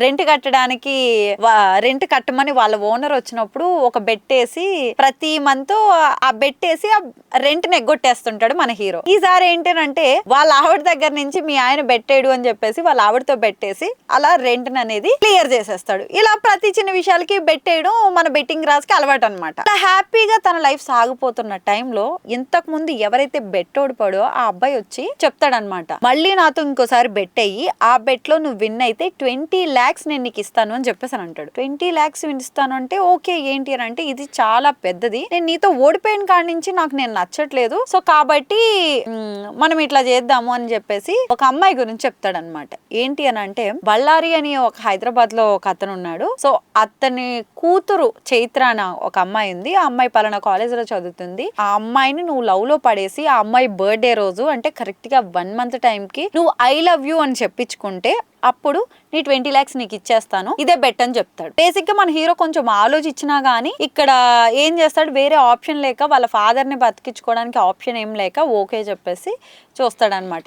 Rent కట్టడానికి rent కట్టమని వాళ్ళ ఓనర్ వచ్చినప్పుడు ఒక బెట్ వేసి ప్రతి మంత్ ఆ బెట్ వేసి ఆ రెంట్ ఎగ్గొట్టేస్తుంటాడు మన హీరో. ఈసారి ఏంటంటే వాళ్ళ ఆవిడ దగ్గర నుంచి మీ ఆయన బెట్టేడు అని చెప్పేసి వాళ్ళ ఆవిడతో బెట్టేసి అలా రెంట్ అనేది క్లియర్ చేసేస్తాడు. ఇలా ప్రతి చిన్న విషయాలకి బెట్టేయడం మన బెట్టింగ్ రాజుకి అలవాటు అనమాట అలా హ్యాపీగా తన లైఫ్ సాగిపోతున్న టైంలో ఇంతకు ముందు ఎవరైతే బెట్ ఓడిపాడో ఆ అబ్బాయి వచ్చి చెప్తాడనమాట మళ్ళీ నాతో ఇంకోసారి బెట్ అయ్యి ఆ బెట్లో నువ్వు విన్ అయితే ట్వంటీ ల్యాక్స్ నేను నీకు ఇస్తాను అని చెప్పేసి అని అంటాడు. ట్వంటీ ల్యాక్స్ ఇస్తాను అంటే ఓకే ఏంటి అని అంటే ఇది చాలా పెద్దది. నేను నీతో ఓడిపోయిన కాడి నుంచి నాకు నేను నచ్చట్లేదు. సో కాబట్టి మనం ఇట్లా చేద్దాము అని చెప్పేసి ఒక అమ్మాయి గురించి చెప్తాడనమాట ఏంటి అని అంటే బళ్ళారి అని ఒక హైదరాబాద్లో ఒక అతను ఉన్నాడు. సో అతని కూతురు చైత్ర ఒక అమ్మాయి ఉంది. ఆ అమ్మాయి పలానా కాలేజ్లో చదువుతుంది. ఆ అమ్మాయిని నువ్వు లవ్లో పడేసి ఆ అమ్మాయి బర్త్డే రోజు అంటే కరెక్ట్గా వన్ మంత్ టైం కి నువ్వు ఐ లవ్ యూ అని చెప్పించుకుంటే అప్పుడు నీ ట్వంటీ ల్యాక్స్ నీకు ఇచ్చేస్తాను. ఇదే బెట్ అని చెప్తాడు. బేసిక్గా మన హీరో కొంచెం ఆలోచించినా గానీ ఇక్కడ ఏం చేస్తాడు? వేరే ఆప్షన్ లేక వాళ్ళ ఫాదర్ని బతికించుకోవడానికి ఆప్షన్ ఏం లేక ఓకే చెప్పేసి చూస్తాడనమాట